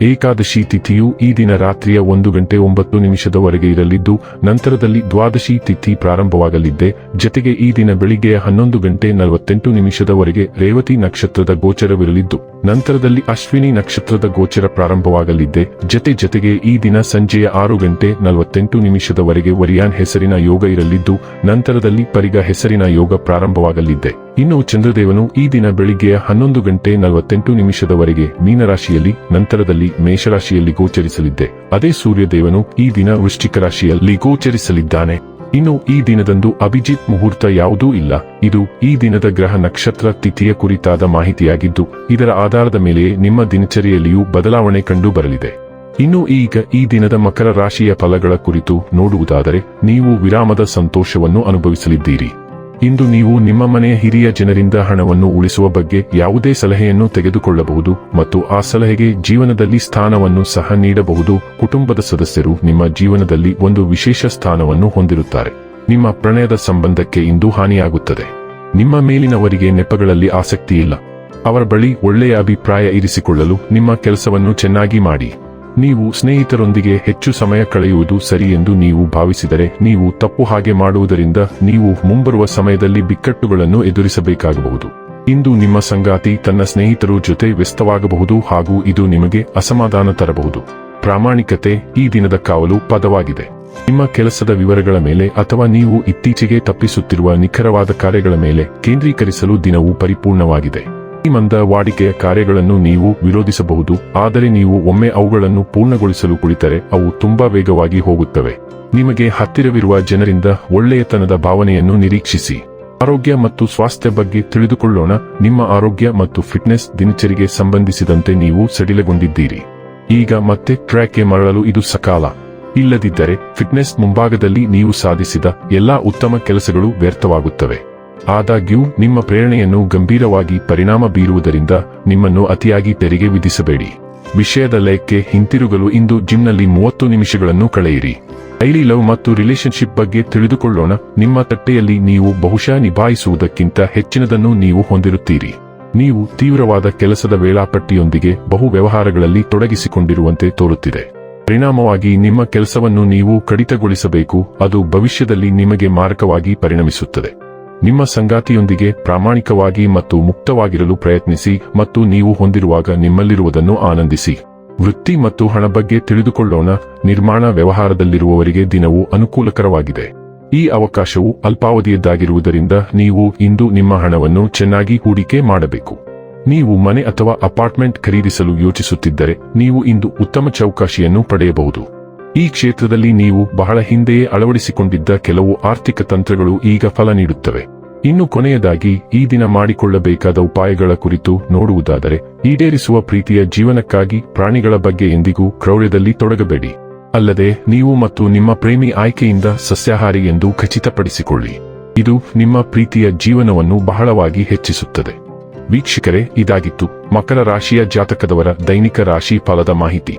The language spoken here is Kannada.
ಏಕಾದಶಿ ತಿಥಿಯು ಈ ದಿನ ರಾತ್ರಿಯ ಒಂದು ಗಂಟೆ ಒಂಬತ್ತು ನಿಮಿಷದವರೆಗೆ ಇರಲಿದ್ದು, ನಂತರದಲ್ಲಿ ದ್ವಾದಶಿ ತಿಥಿ ಪ್ರಾರಂಭವಾಗಲಿದ್ದೆ. ಜತೆಗೆ ಈ ದಿನ ಬೆಳಿಗ್ಗೆಯ ಹನ್ನೊಂದು ಗಂಟೆ ನಲವತ್ತೆಂಟು ನಿಮಿಷದವರೆಗೆ ರೇವತಿ ನಕ್ಷತ್ರದ ಗೋಚರವಿರಲಿದ್ದು, ನಂತರದಲ್ಲಿ ಅಶ್ವಿನಿ ನಕ್ಷತ್ರದ ಗೋಚರ ಪ್ರಾರಂಭವಾಗಲಿದ್ದೆ. ಜತೆ ಜತೆಗೆ ಈ ದಿನ ಸಂಜೆಯ ಆರು ಗಂಟೆ ನಲವತ್ತೆಂಟು ನಿಮಿಷದವರೆಗೆ ವರಿಯಾನ್ ಹೆಸರಿನ ಯೋಗ ಇರಲಿದ್ದು, ನಂತರದಲ್ಲಿ ಪರಿಗ ಹೆಸರಿನ ಯೋಗ ಪ್ರಾರಂಭವಾಗಲಿದ್ದೆ. ಇನ್ನು ಚಂದ್ರದೇವನು ಈ ದಿನ ಬೆಳಿಗ್ಗೆಯ ಹನ್ನೊಂದು ಗಂಟೆ ನಲವತ್ತೆಂಟು ನಿಮಿಷದವರೆಗೆ ಮೀನರಾಶಿಯಲ್ಲಿ, ನಂತರದಲ್ಲಿ ಮೇಷರಾಶಿಯಲ್ಲಿ ಗೋಚರಿಸಲಿದ್ದೆ. ಅದೇ ಸೂರ್ಯದೇವನು ಈ ದಿನ ವೃಶ್ಚಿಕ ರಾಶಿಯಲ್ಲಿ ಗೋಚರಿಸಲಿದ್ದಾನೆ. ಇನ್ನು ಈ ದಿನದಂದು ಅಭಿಜಿತ್ ಮುಹೂರ್ತ ಯಾವುದೂ ಇಲ್ಲ. ಇದು ಈ ದಿನದ ಗ್ರಹ ನಕ್ಷತ್ರ ತಿಥಿಯ ಕುರಿತಾದ ಮಾಹಿತಿಯಾಗಿದ್ದು, ಇದರ ಆಧಾರದ ಮೇಲೆಯೇ ನಿಮ್ಮ ದಿನಚರಿಯಲ್ಲಿಯೂ ಬದಲಾವಣೆ ಕಂಡು ಬರಲಿದೆ. ಇನ್ನು ಈಗ ಈ ದಿನದ ಮಕರ ರಾಶಿಯ ಫಲಗಳ ಕುರಿತು ನೋಡುವುದಾದರೆ, ನೀವು ವಿರಾಮದ ಸಂತೋಷವನ್ನು ಅನುಭವಿಸಲಿದ್ದೀರಿ. ಇಂದು ನೀವು ನಿಮ್ಮ ಮನೆಯ ಹಿರಿಯ ಜನರಿಂದ ಹಣವನ್ನು ಉಳಿಸುವ ಬಗ್ಗೆ ಯಾವುದೇ ಸಲಹೆಯನ್ನು ತೆಗೆದುಕೊಳ್ಳಬಹುದು ಮತ್ತು ಆ ಸಲಹೆಗೆ ಜೀವನದಲ್ಲಿ ಸ್ಥಾನವನ್ನು ಸಹ ನೀಡಬಹುದು. ಕುಟುಂಬದ ಸದಸ್ಯರು ನಿಮ್ಮ ಜೀವನದಲ್ಲಿ ಒಂದು ವಿಶೇಷ ಸ್ಥಾನವನ್ನು ಹೊಂದಿರುತ್ತಾರೆ. ನಿಮ್ಮ ಪ್ರಣಯದ ಸಂಬಂಧಕ್ಕೆ ಇಂದು ಹಾನಿಯಾಗುತ್ತದೆ. ನಿಮ್ಮ ಮೇಲಿನವರಿಗೆ ನೆಪಗಳಲ್ಲಿ ಆಸಕ್ತಿ ಇಲ್ಲ ಅವರ ಬಳಿ ಒಳ್ಳೆಯ ಅಭಿಪ್ರಾಯ ಇರಿಸಿಕೊಳ್ಳಲು ನಿಮ್ಮ ಕೆಲಸವನ್ನು ಚೆನ್ನಾಗಿ ಮಾಡಿ. ನೀವು ಸ್ನೇಹಿತರೊಂದಿಗೆ ಹೆಚ್ಚು ಸಮಯ ಕಳೆಯುವುದು ಸರಿ ಎಂದು ನೀವು ಭಾವಿಸಿದರೆ ನೀವು ತಪ್ಪು ಹಾಗೆ ಮಾಡುವುದರಿಂದ ನೀವು ಮುಂಬರುವ ಸಮಯದಲ್ಲಿ ಬಿಕ್ಕಟ್ಟುಗಳನ್ನು ಎದುರಿಸಬೇಕಾಗಬಹುದು. ಇಂದು ನಿಮ್ಮ ಸಂಗಾತಿ ತನ್ನ ಸ್ನೇಹಿತರು ಜೊತೆ ವ್ಯಸ್ತವಾಗಬಹುದು ಹಾಗೂ ಇದು ನಿಮಗೆ ಅಸಮಾಧಾನ ತರಬಹುದು. ಪ್ರಾಮಾಣಿಕತೆ ಈ ದಿನದ ಕಾವಲು ಪದವಾಗಿದೆ. ನಿಮ್ಮ ಕೆಲಸದ ವಿವರಗಳ ಮೇಲೆ ಅಥವಾ ನೀವು ಇತ್ತೀಚೆಗೆ ತಪ್ಪಿಸುತ್ತಿರುವ ನಿಖರವಾದ ಕಾರ್ಯಗಳ ಮೇಲೆ ಕೇಂದ್ರೀಕರಿಸಲು ದಿನವು ಪರಿಪೂರ್ಣವಾಗಿದೆ. ಮಂದ ವಾಡಿಕೆಯ ಕಾರ್ಯಗಳನ್ನು ನೀವು ವಿರೋಧಿಸಬಹುದು, ಆದರೆ ನೀವು ಒಮ್ಮೆ ಅವುಗಳನ್ನು ಪೂರ್ಣಗೊಳಿಸಲು ಕುಳಿತರೆ ಅವು ತುಂಬಾ ವೇಗವಾಗಿ ಹೋಗುತ್ತವೆ. ನಿಮಗೆ ಹತ್ತಿರವಿರುವ ಜನರಿಂದ ಒಳ್ಳೆಯತನದ ಭಾವನೆಯನ್ನು ನಿರೀಕ್ಷಿಸಿ. ಆರೋಗ್ಯ ಮತ್ತು ಸ್ವಾಸ್ಥ್ಯ ಬಗ್ಗೆ ತಿಳಿದುಕೊಳ್ಳೋಣ, ನಿಮ್ಮ ಆರೋಗ್ಯ ಮತ್ತು ಫಿಟ್ನೆಸ್ ದಿನಚರಿಗೆ ಸಂಬಂಧಿಸಿದಂತೆ ನೀವು ಸಡಿಲಗೊಂಡಿದ್ದೀರಿ. ಈಗ ಮತ್ತೆ ಟ್ರ್ಯಾಕ್ಗೆ ಮರಳಲು ಇದು ಸಕಾಲ. ಇಲ್ಲದಿದ್ದರೆ, ಫಿಟ್ನೆಸ್ ಮುಂಭಾಗದಲ್ಲಿ ನೀವು ಸಾಧಿಸಿದ ಎಲ್ಲಾ ಉತ್ತಮ ಕೆಲಸಗಳು ವ್ಯರ್ಥವಾಗುತ್ತವೆ. ಆದಾಗ್ಯೂ, ನಿಮ್ಮ ಪ್ರೇರಣೆಯನ್ನು ಗಂಭೀರವಾಗಿ ಪರಿಣಾಮ ಬೀರುವುದರಿಂದ ನಿಮ್ಮನ್ನು ಅತಿಯಾಗಿ ತೆರಿಗೆ ವಿಧಿಸಬೇಡಿ. ವಿಷಯದ ಲಯಕ್ಕೆ ಹಿಂತಿರುಗಲು ಇಂದು ಜಿಮ್ನಲ್ಲಿ ಮೂವತ್ತು ನಿಮಿಷಗಳನ್ನು ಕಳೆಯಿರಿ. ಡೈಲಿ ಲವ್ ಮತ್ತು ರಿಲೇಶನ್ಶಿಪ್ ಬಗ್ಗೆ ತಿಳಿದುಕೊಳ್ಳೋಣ. ನಿಮ್ಮ ತಟ್ಟೆಯಲ್ಲಿ ನೀವು ಬಹುಶಃ ನಿಭಾಯಿಸುವುದಕ್ಕಿಂತ ಹೆಚ್ಚಿನದನ್ನು ನೀವು ಹೊಂದಿರುತ್ತೀರಿ. ನೀವು ತೀವ್ರವಾದ ಕೆಲಸದ ವೇಳಾಪಟ್ಟಿಯೊಂದಿಗೆ ಬಹು ವ್ಯವಹಾರಗಳಲ್ಲಿ ತೊಡಗಿಸಿಕೊಂಡಿರುವಂತೆ ತೋರುತ್ತಿದೆ. ಪರಿಣಾಮವಾಗಿ ನಿಮ್ಮ ಕೆಲಸವನ್ನು ನೀವು ಕಡಿತಗೊಳಿಸಬೇಕು. ಅದು ಭವಿಷ್ಯದಲ್ಲಿ ನಿಮಗೆ ಮಾರಕವಾಗಿ ಪರಿಣಮಿಸುತ್ತದೆ. ನಿಮ್ಮ ಸಂಗಾತಿಯೊಂದಿಗೆ ಪ್ರಾಮಾಣಿಕವಾಗಿ ಮತ್ತು ಮುಕ್ತವಾಗಿರಲು ಪ್ರಯತ್ನಿಸಿ ಮತ್ತು ನೀವು ಹೊಂದಿರುವಾಗ ನಿಮ್ಮಲ್ಲಿರುವುದನ್ನು ಆನಂದಿಸಿ. ವೃತ್ತಿ ಮತ್ತು ಹಣ ಬಗ್ಗೆ ತಿಳಿದುಕೊಳ್ಳೋಣ. ನಿರ್ಮಾಣ ವ್ಯವಹಾರದಲ್ಲಿರುವವರಿಗೆ ದಿನವು ಅನುಕೂಲಕರವಾಗಿದೆ. ಈ ಅವಕಾಶವು ಅಲ್ಪಾವಧಿಯದ್ದಾಗಿರುವುದರಿಂದ ನೀವು ಇಂದು ನಿಮ್ಮ ಹಣವನ್ನು ಚೆನ್ನಾಗಿ ಹೂಡಿಕೆ ಮಾಡಬೇಕು. ನೀವು ಮನೆ ಅಥವಾ ಅಪಾರ್ಟ್ಮೆಂಟ್ ಖರೀದಿಸಲು ಯೋಚಿಸುತ್ತಿದ್ದರೆ ನೀವು ಇಂದು ಉತ್ತಮ ಚೌಕಾಶಿಯನ್ನು ಪಡೆಯಬಹುದು. ಈ ಕ್ಷೇತ್ರದಲ್ಲಿ ನೀವು ಬಹಳ ಹಿಂದೆಯೇ ಅಳವಡಿಸಿಕೊಂಡಿದ್ದ ಕೆಲವು ಆರ್ಥಿಕ ತಂತ್ರಗಳು ಈಗ ಫಲ ನೀಡುತ್ತವೆ. ಇನ್ನು ಕೊನೆಯದಾಗಿ, ಈ ದಿನ ಮಾಡಿಕೊಳ್ಳಬೇಕಾದ ಉಪಾಯಗಳ ಕುರಿತು ನೋಡುವುದಾದರೆ, ಈಡೇರಿಸುವ ಪ್ರೀತಿಯ ಜೀವನಕ್ಕಾಗಿ ಪ್ರಾಣಿಗಳ ಬಗ್ಗೆ ಎಂದಿಗೂ ಕ್ರೌರ್ಯದಲ್ಲಿ ತೊಡಗಬೇಡಿ. ಅಲ್ಲದೆ, ನೀವು ಮತ್ತು ನಿಮ್ಮ ಪ್ರೇಮಿ ಆಯ್ಕೆಯಿಂದ ಸಸ್ಯಾಹಾರಿ ಎಂದು ಖಚಿತಪಡಿಸಿಕೊಳ್ಳಿ. ಇದು ನಿಮ್ಮ ಪ್ರೀತಿಯ ಜೀವನವನ್ನು ಬಹಳವಾಗಿ ಹೆಚ್ಚಿಸುತ್ತದೆ. ವೀಕ್ಷಕರೇ, ಇದಾಗಿತ್ತು ಮಕರ ರಾಶಿಯ ಜಾತಕದವರ ದೈನಿಕ ರಾಶಿ ಫಲದ ಮಾಹಿತಿ.